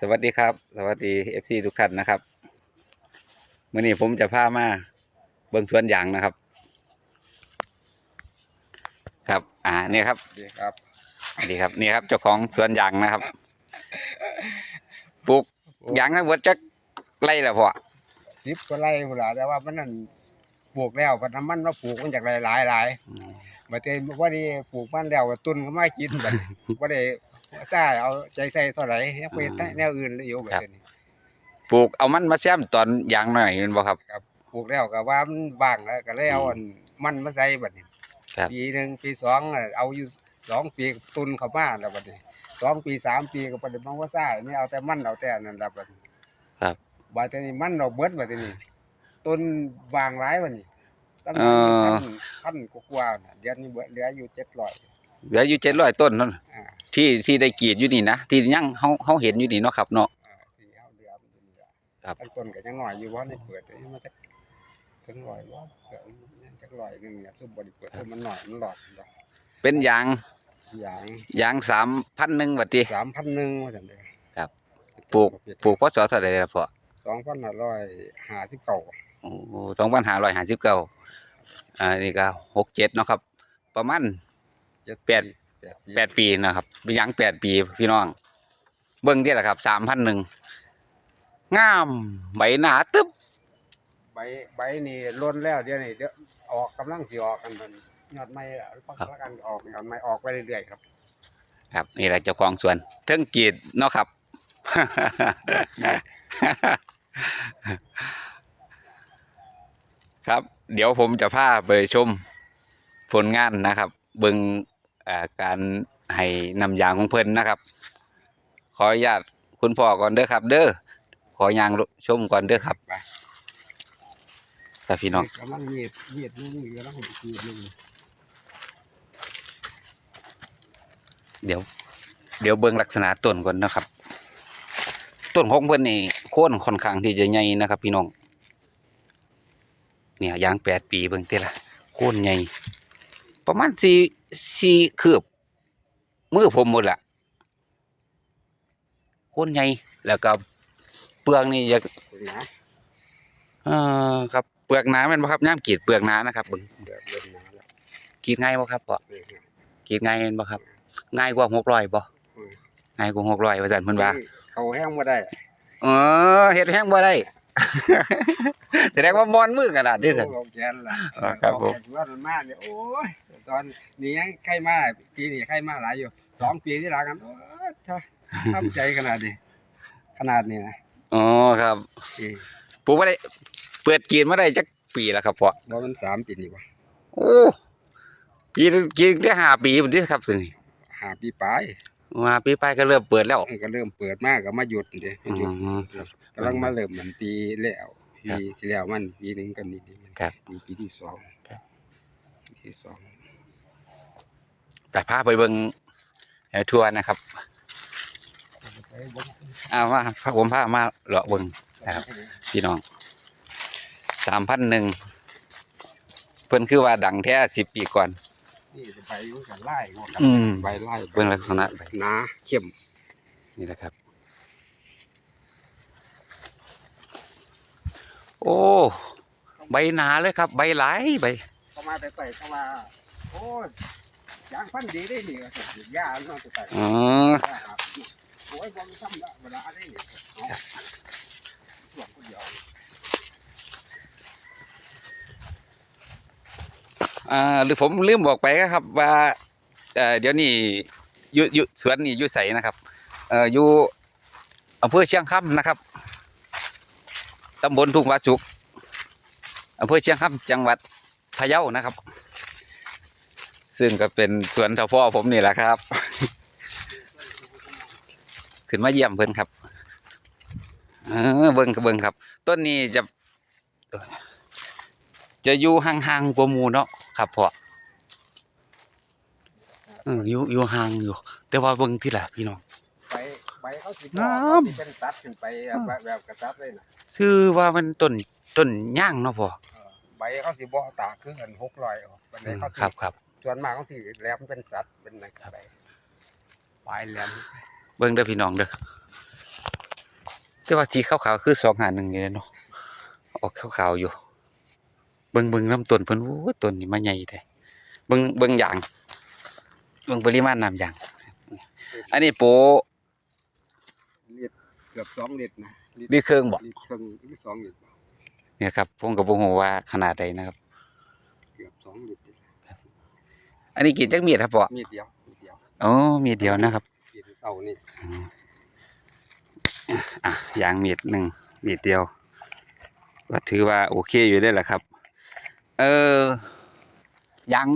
สวัสดีครับ สวัสดีเอฟซีทุกท่านนะครับมื่อนี้ผมจะพามาเบิ่งสวนยางนะครับ ครับ อ่านี่ครับดีครับนี่ครับ นี่ครับเจ้าของสวนยางนะครับปลูกยางทั้งหมดจักไรแล้วพ่อสิบก็ไล่หมดละแต่ว่ามันนั่นปลูกแล้วพันธุ์มันมาปลูกมันจากหลายหลายหลายมาเต็มว่าดีปลูกมันแล้วก็ตุนก็มากินแบบว่าได้ จ้าเอาใจใส่เท่าไหร่ยังไปแนวอื่นเลยอยู่แบบนี้ปลูกเอามันมาแซมตอนยางหน่อยเห็นบ่ครับครับปลูกแล้วก็ว่ามันว่างแล้วก็เลยเอาอันมันมาใส่แบบนี้ครับปีหนึ่งปีสองน่ะเอาอยู่สองปีก็ตุนเข้ามาแล้วแบบนี้สองปีสามปีก็ประเดี๋ยวมันว่าซ่าไม่เอาแต่มันเอาแต่นั่นแล้วแบบนี้ครับบาดนี้มันเราเบิดบาดนี้ต้นวางหลายวันนี้ตั้งเออพันพันกว่าๆน่ะเดือนนี้เบิดเหลืออยู่เจ็ดร้อย เหลืออยู่เจ็ดร้อยต้นนั่นอ่าที่ที่ได้กรีดอยู่นี่นะที่ยังเฮาเฮาเห็นอยู่นี่เนาะครับเนาะ อ่าที่เอาเหลือมันจะเหลือครับตั้งต้นก็ยังหน่อยอยู่ว่าในเปิดเลยมันจะถึงร้อยว่าเกิดยังจักร้อยหนึงเนี่ยซุบบริเปิดซุมันหน่อยมันหลอดดอกเป็นยางอย่างยางสามพันหนึ่งบัดที สามพันหนึ่งว่าจังได๋ครับปลูก ปลูกพศเท่าไหร่ล่ะพ่อสองพันห้าร้อยห้าสิบเก้าโอ้สองพันห้าร้อยห้าสิบเก้าอ่านี่ก็หกเจ็ดเนาะครับ ประมาณเจ็ด แปดแปดแปดปีนะครับเป็นยางแปดปีพี่น้อง เบิ้งที่แหละครับสามพันหนึ่งงามใบหนาตึ๊บใบใบนี่ล้นแล้วเดี๋ยวนี้เดี๋ยวออกกำลังสิออกกันมันยอดไม้ปักแล้วกันออกยอดไม้ออกไปเรื่อยๆครับ ครับนี่แหละเจ้าของสวนเทิงกรีดเนาะครับครับ เดี๋ยวผมจะพาไปชมผลงานนะครับ เบิงอ่า การให้นำยางของเพิ่นนะครับ ขออนุญาตคุณพ่อก่อนเด้อครับ เด้อขอยางชมก่อนเด้อครับไปแต่พี่น้องกำลังเวียดเวียดนี่กำลังเวียดนี่เดี๋ยว เดี๋ยวเบิ่งลักษณะต้นก่อนนะครับ ต้นของเพิ่นนี่โค่นค่อนข้างที่จะใหญ่นะครับ พี่น้องเนี่ยยางแปดปีเบิ่งเต้ละโค่นใหญ่ประมาณสี่ สี่คืบมือผมหมดละโค่นใหญ่แล้วก็เปลือกนี่อยากนะเอ่อครับเปลือกหนาแม่นบ่ครับย่ามกรีดเปลือกหนานะครับเบิ่งเดือดเริ่มมาแล้วกรีดง่ายบ่ครับพ่อนี่ฮะกรีดง่ายแม่นบ่ครับ ง่ายกว่า600บ่อืมง่ายกว่า600ว่าซั่นเพิ่นว่าเขาแห้งมาได้ เออเฮ็ดแห้งบ่ได้ แสดงว่ามอนมือขนาดนี้โอ้เลยเขาแกนล่ะอ่าครับผมออกจากว่ามันมาเนี่ยโอ้ยตอนนี้ยังใกล้มาปีนี้ใกล้มาหลายอยู่สองปีที่หลังกันโอ้ยถ้าทำใจขนาดนี้ขนาดนี้นะอ๋อครับอืมปลูกมาได้เปิดกินมาได้จักปีแล้วครับพ่อบ่มันสามปีนี่วะโอ้กินกินได้ห้าปีพุ่นติครับสินี่ห้าปีปลาย มาปีไปก็เริ่มเปิดแล้วเออก็เริ่มเปิดมากก็มาหยุดเด้อืมาหยุดมกำลังมาเริ่มมันปีแล้วครัปีบที่แล้วมันปีหนึ่งกันนิดๆมันครับปีปีที่สองครับ ปีที่สองแต่พาไปเบิ่งแถวทัวร์นะครับเอามาพาผมพามาเลาะเบิ่ง ครับ พี่น้อง3,001เพิ่นคือว่าดังแท้10ปีก่อน นี่จะไปมันกันไล่งอกกันอืม ใบไล่เบิ่งลักษณะใบหนาเข้มนี่แหละครับ โอ้ ใบหนาเลยครับ ใบหลายใบ เข้ามาแต่ใส่เข้ามาโอ้ยยางพันดีได้นี่ก็สิยาเนาะแต่ใส่อ๋อ โอ้ยบ่มีซ้ำละเวลาอะไรนี่เอาส่วนคนเดียว อ่าหรือผมลืมบอกไปครับ ว่าเอ่อเดี๋ยวนี้อยู่อยู่สวนนี่อยู่ใสนะครับเอ่ออยู่อำเภอเชียงคำนะครับตำบลทุ่งวาสุกอำเภอเชียงคำจังหวัดพะเยานะครับ ซึ่งก็เป็นสวนท่าพ่อผมนี่แหละครับ ขึ้นมาเยี่ยมเพิ่นครับ เออเบิ่งก็เบิ่งครับ ต้นนี้จะ จะอยู่ห่างๆกว่าหมู่เนาะครับพ่อเอออยู่อยู่ห่างอยู่ แต่ว่าเบิ่งที่ละพี่น้อง ใบใบเขาสิงามเขาสิเป็นตัดขึ้นไปแบบแบบกระตับเลยนะชื่อว่ามันต้นต้นย่างเนาะพ่อเออใบเขาสิบ่ตากคือกันหกร้อยออกบันไดอืมเขาสิครับครับ ส่วนมากเขาสิแหลมเป็นสัตว์เป็นอะไรไปปลายแหลมเบิ่งเด้อพี่น้องเด้อแต่ว่าสีขาวๆคือ251นี่แหละเนาะออกขาวๆอยู่เบิ่งเบิ่งลำต้นเพิ่นโอ้ยต้นนี่มาใหญ่แท้เบิ่งเบิ่งยางเบิ่งปริมาณน้ำยาง อันนี้โปลิตรเกือบสองลิตรนะลิตรนี่เครื่องบ่ลิตรครึ่งหรือสองลิตรเนี่ยครับผมก็บ่ฮู้ว่าขนาดใดนะครับเกือบสองลิตรอันนี้กินจักเมียดครับพ่อมีดเดียวมีดเดียวอ๋อมีดเดียวนะครับกินเสานี่อืมอะยางมีดหนึ่งมีดเดียวก็ถือว่าโอเคอยู่ได้แหละครับ เออยาง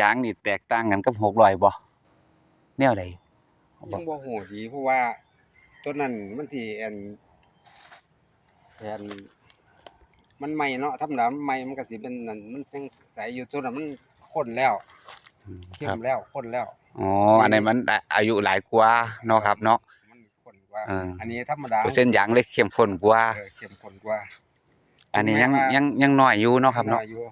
ยางนี่แตกต่างกันกับหกร้อยบ่แนวใดยังบ่ฮู้ดีเพราะว่าต้นนั้นมันสิแอนแอนมันใหม่เนาะธรรมดามันใหม่มันก็สิเป็นนั่นมันยังใสอยู่ต้นนั้นมันข้นแล้วอืมเข้ครัมบแล้วข้นแล้วอ๋ออันนี้มันอายุหลายกว่าเนาะครับ เนาะมันข้นกว่าเอออัอันนี้ธรรมดาเปอร์เซ็นต์ยางเลยเข้มข้นกว่าเออเข้มข้นกว่า อันนี้ยังแม้ว่ายัยังยังน้อยอยู่เนาะครับเนาะอยู่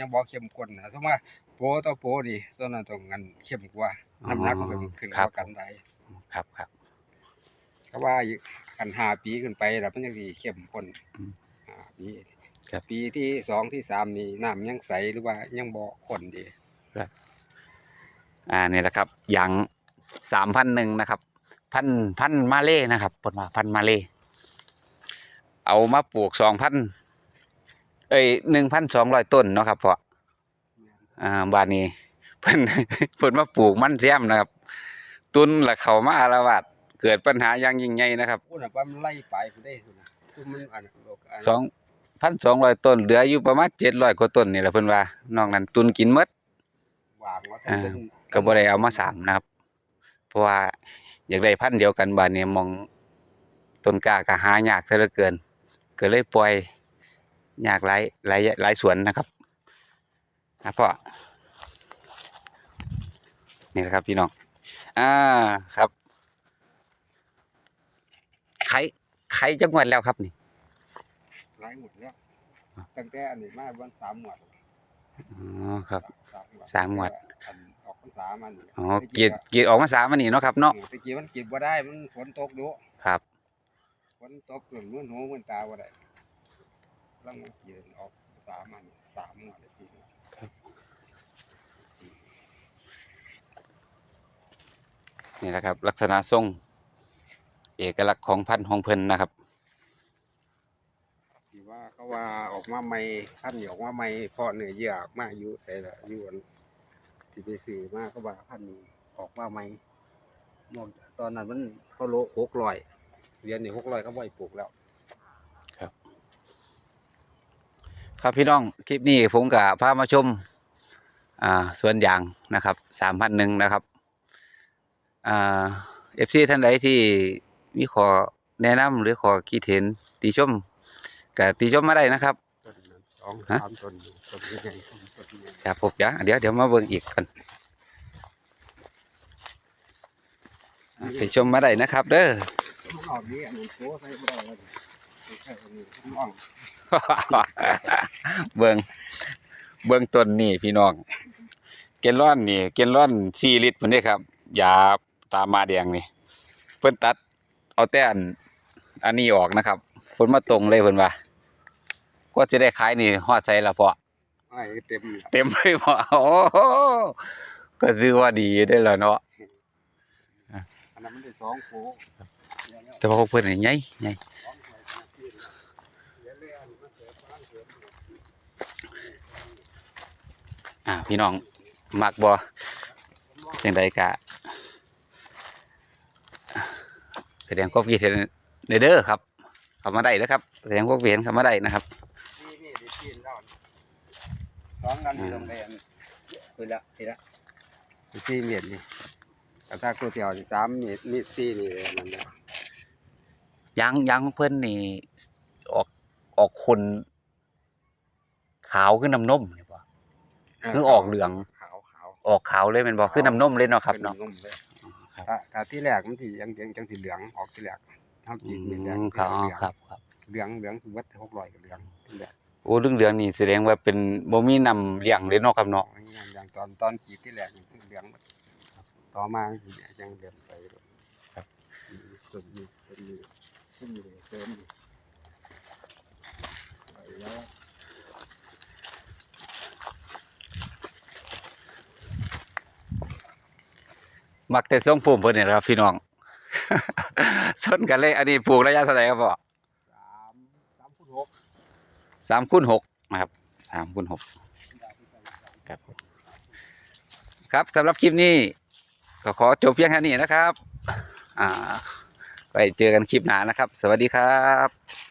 ยังบ่เข้มข้นนะสมมุติว่าโปต่อโปนี่ต้นนั้นต้องงันเข้มกว่าอ๋อน้ำหนักมันก็ขึ้นครับเท่ากันได้ครับครับเพราะว่าคัน5ปีขึ้นไปแล้วมันจังสิเข้มข้นอืมห้าปีครับปีที่สองที่สามนี่น้ำยังใสหรือว่ายังบ่ข้นดีอ่านี่แหละครับยางสามพันหนึ่งนะครับ พันพันมาเล่นะครับปนมาพันมาเล่เอามาปลูกสองพัน เอ้ยหนึ่งพันสองร้อยต้นเนาะครับพ่ออ่าบ้านนี้เพิ่นเพิ่นมาปลูกมันเทียมนะครับ ตุนละเขามาอาละวาดเกิดปัญหาอย่างยิ่งใหญ่นะครับพูดน่ะว่ามันไล่ไปพุ่นได้พุ่นน่ะคือมันอันโลกอันสองพันสองร้อยต้นเหลืออยู่ประมาณเจ็ดร้อยกว่าต้นนี่แหละเพิ่นว่านอกนั้นตุนกินหมดวางว่าอ่าเป็นก็บ่ได้เอามาสามนะครับ เพราะว่าอยากได้พันธุ์เดียวกันบาดนี้มองต้นกล้าก็หายากซะเหลือเกิน ก็เลยปล่อย ยากหลายหลายหลายสวนนะครับนะพ่อนี่แหละครับพี่น้องอ่าครับไข่ไข่จังหวัดแล้วครับนี่ไล่หมดแล้วตั้งแต่อันนี้มาวันสามหมวดอ๋อครับ สามหมวดสามหมวดอันออกพรรษามันอ๋อเกียรติเกียรติออกมาสามวันนี้เนาะครับเนาะตะกี้มันกินบ่ได้มันฝนตกดุครับฝนตกเกินมื้อหูมื้อตาบ่ได้ ลังมันกินออกพรรษามันสามหมวดเลยสี่หมวนี่แหละครับ ลักษณะทรง เอกลักษณ์ของพันธุ์ของเพิ่นนะครับที่ว่าเขาว่าออกมาใหม่พันธุ์นี่ออกมาใหม่เพาะเนื้อเยื่อออกมาอยู่ไสล่ะอยู่อันที่ไปซื้อมากเขาว่าพันธุ์นี้ออกมาใหม่มอตอนนั้นมันเขาโล600เรียญนี่600เขาบ่ให้ปลูกแล้ว ครับพี่น้องคลิปนี้ผมกับพามาชมอ่าสวนยางนะครับสามพันหนึ่งนะครับอ่าเอฟซีท่านใดที่มีขอแนะนำหรือขอคิดเห็นติชมก็ติชมมาได้นะครับต้นนั้นสองฮะสามต้นอยู่ต้นใหญ่ครับผมเดี๋ยวเดี๋ยวเดี๋ยวมาเบิ่งอีกกันไปชมมาได้นะครับ เด้อ เบิ่งเบิ่งต้นนี่พี่น้อง เกลลอนนี่ เกลลอนสี่ลิตรพุ่นเด้ครับยาตามาแดงนี่ เพิ่นตัด เอาแต่อันอันนี้ออกนะครับเพิ่นมาตรงเลยเพิ่นว่าก็จะได้ขายนี่ฮอดใส่ละพอเต็มเต็มเลยพอโอ้โหก็ถือว่าดีได้แล้วเนาะอันนั้นมันได้สองโคแต่ว่าขอเพิ่นนี่ใหญ่ใหญ่ สองโคเดี๋ยวเลยอันนี้มันเกิดพลังเสริม อ่าพี่น้องมักบ่จังใดก็แสดงความคิดเห็นเด้อครับเข้ามาได้เด้อครับแสดงความคิดเห็นเข้ามาได้นะครับนี่นี่ได้กินแล้วสองกันนี่ต้องได้อันคุยละทีละสี่เม็ดนี่แต่ถ้าก๋วยเตี๋ยวนี่สามเม็ดมีสี่นี่นั่นแหละยางยางของเพิ่นนี่ออกออกคนขาวขึ้นน้ำนมนี่บ่ คือออกเหลือง ขาวขาวออกขาวเลยเป็นบอกขึ้น้ำนมเลยเนาะครับเนาะ นุ่มเลยครัที่แรกมันที่ยังยังจังสีเหลืองออกที่แรกเท่าจีนเหลืองครับอ๋ครับครับเหลืองเหลืองคือวัดหกร้อยกับเหลืองโอ้เรื่องเหลืองนี่แสดงว่าเป็นบ่มีนำเหลี้ยงเลยเนาะครับเนาะอย่างตอนตอนจีนที่แรกนี่คืเหลืองต่อมาคือยังเหลืองไปครับต้นนี้ต้นนี้ต้นนี้เติมแล้ว มักแต่ทรงปุ่มเพิ่นนี่แหละครับ พี่น้อง สนกันเลย อันนี้ปลูกระยะเท่าไหร่ครับพ่อสามสามคูณหกสามคูณหกนะครับสามคูณหกครับครับสำหรับคลิปนี้ก็ขอจบเพียงแค่นี้นะครับ อ่า ไปเจอกันคลิปหน้านะครับ สวัสดีครับ